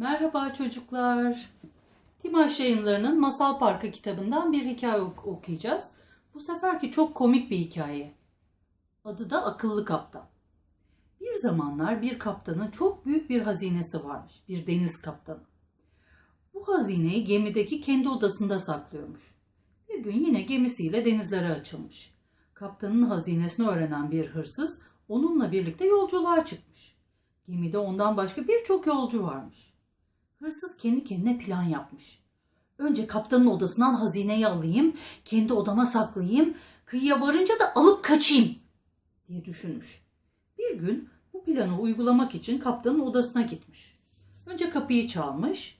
Merhaba çocuklar. Timaş Yayınları'nın Masal Parkı kitabından bir hikaye ok- okuyacağız. Bu seferki çok komik bir hikaye. Adı da Akıllı Kaptan. Bir zamanlar bir kaptanın çok büyük bir hazinesi varmış. Bir deniz kaptanı. Bu hazineyi gemideki kendi odasında saklıyormuş. Bir gün yine gemisiyle denizlere açılmış. Kaptanın hazinesini öğrenen bir hırsız onunla birlikte yolculuğa çıkmış. Gemide ondan başka birçok yolcu varmış. Hırsız kendi kendine plan yapmış. Önce kaptanın odasından hazineyi alayım, kendi odama saklayayım, kıyıya varınca da alıp kaçayım diye düşünmüş. Bir gün bu planı uygulamak için kaptanın odasına gitmiş. Önce kapıyı çalmış,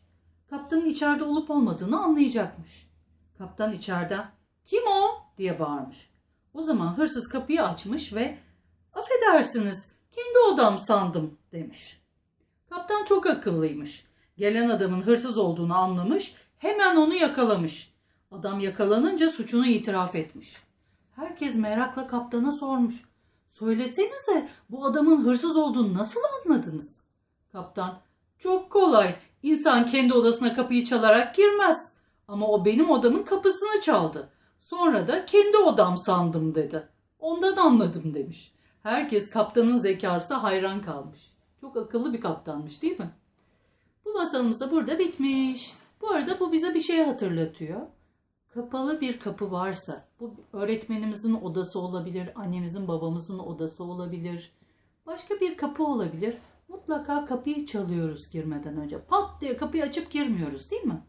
kaptanın içeride olup olmadığını anlayacakmış. Kaptan içeriden kim o diye bağırmış. O zaman hırsız kapıyı açmış ve affedersiniz kendi odam sandım demiş. Kaptan çok akıllıymış. Gelen adamın hırsız olduğunu anlamış, hemen onu yakalamış. Adam yakalanınca suçunu itiraf etmiş. Herkes merakla kaptana sormuş. Söylesenize bu adamın hırsız olduğunu nasıl anladınız? Kaptan, çok kolay. İnsan kendi odasına kapıyı çalarak girmez. Ama o benim odamın kapısını çaldı. Sonra da kendi odam sandım dedi. Ondan anladım demiş. Herkes kaptanın zekasına hayran kalmış. Çok akıllı bir kaptanmış değil mi? Bu masalımız da burada bitmiş. Bu arada bu bize bir şey hatırlatıyor. Kapalı bir kapı varsa, bu öğretmenimizin odası olabilir, annemizin babamızın odası olabilir, başka bir kapı olabilir. Mutlaka kapıyı çalıyoruz girmeden önce. Pat diye kapıyı açıp girmiyoruz değil mi?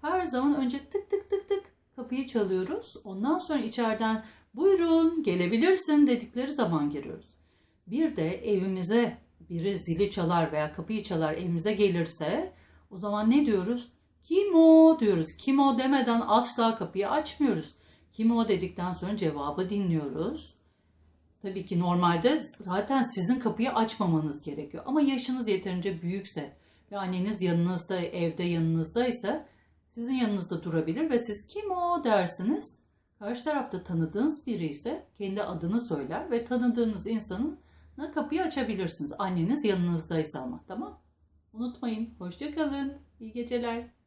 Her zaman önce tık tık tık tık kapıyı çalıyoruz. Ondan sonra içeriden buyurun gelebilirsin dedikleri zaman giriyoruz. Bir de evimize biri zili çalar veya kapıyı çalar evimize gelirse o zaman ne diyoruz? Kim o diyoruz. Kim o demeden asla kapıyı açmıyoruz. Kim o dedikten sonra cevabı dinliyoruz. Tabii ki normalde zaten sizin kapıyı açmamanız gerekiyor. Ama yaşınız yeterince büyükse ve anneniz yanınızda, evde yanınızdaysa sizin yanınızda durabilir ve siz kim o dersiniz. Karşı tarafta tanıdığınız biri ise kendi adını söyler ve tanıdığınız insanın kapıyı açabilirsiniz. Anneniz yanınızdaysa ama tamam. Unutmayın. Hoşça kalın. İyi geceler.